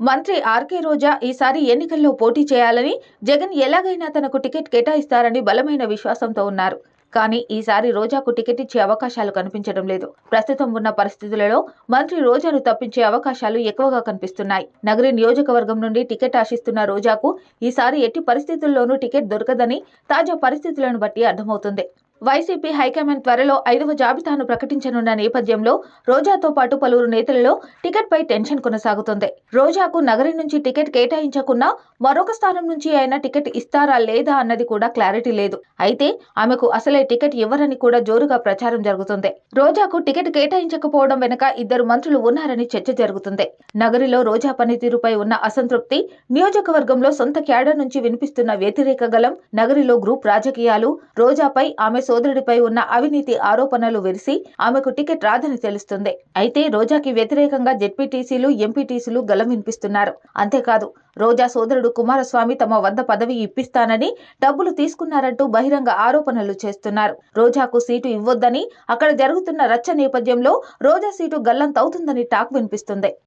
మంత్రి ఆర్కే రోజా ఈసారి ఎన్నికల్లో పోటీ చేయాలని జగన్ ఎలాగైనా తనకు టికెట్ కేటాయిస్తారని బలమైన విశ్వాసంతో ఉన్నారు. కానీ ఈసారి రోజాకు టికెట్ ఇచ్చే అవకాశాలు కనిపించడం లేదు. ప్రస్తుతం ఉన్న పరిస్థితులలో మంత్రి రోజాను తప్పించే అవకాశాలు ఎక్కువగా కనిపిస్తున్నాయి. నగరి నియోజకవర్గం నుండి టికెట్ ఆశిస్తున్న రోజాకు ఈసారి ఎట్టి పరిస్థితుల్లోనూ టికెట్ దొరకదని తాజా పరిస్థితులను బట్టి అర్థమవుతుంది. వైసీపీ హైకమాండ్ త్వరలో ఐదవ జాబితాను ప్రకటించనున్న నేపథ్యంలో రోజాతో పాటు పలువురు నేతలలో టికెట్ పై టెన్షన్ కొనసాగుతుంది. రోజాకు నగరం నుంచి టికెట్ కేటాయించకున్నా మరొక స్థానం నుంచి అయినా టికెట్ ఇస్తారా లేదా అన్నది కూడా క్లారిటీ లేదు. అయితే ఆమెకు అసలే టికెట్ ఇవ్వరని కూడా జోరుగా ప్రచారం జరుగుతుంది. రోజాకు టికెట్ కేటాయించకపోవడం వెనుక ఇద్దరు మంత్రులు ఉన్నారని చర్చ జరుగుతుంది. నగరిలో రోజా పనితీరుపై ఉన్న అసంతృప్తి నియోజకవర్గంలో సొంత క్యాడర్ నుంచి వినిపిస్తున్న వ్యతిరేక గలం నగరిలో గ్రూప్ రాజకీయాలు రోజాపై ఆమె సోదరుడిపై ఉన్న అవినీతి ఆరోపణలు వెరిసి ఆమెకు టికెట్ రాదని తెలుస్తుంది. అయితే రోజాకి వ్యతిరేకంగా జెడ్పీటీసీలు ఎంపీటీసీలు గలం వినిపిస్తున్నారు. అంతేకాదు రోజా సోదరుడు కుమారస్వామి తమ వద్ద పదవి ఇప్పిస్తానని డబ్బులు తీసుకున్నారంటూ బహిరంగ ఆరోపణలు చేస్తున్నారు. రోజాకు సీటు ఇవ్వొద్దని అక్కడ జరుగుతున్న రచ్చ నేపథ్యంలో రోజా సీటు గల్లంతవుతుందని టాక్ వినిపిస్తుంది.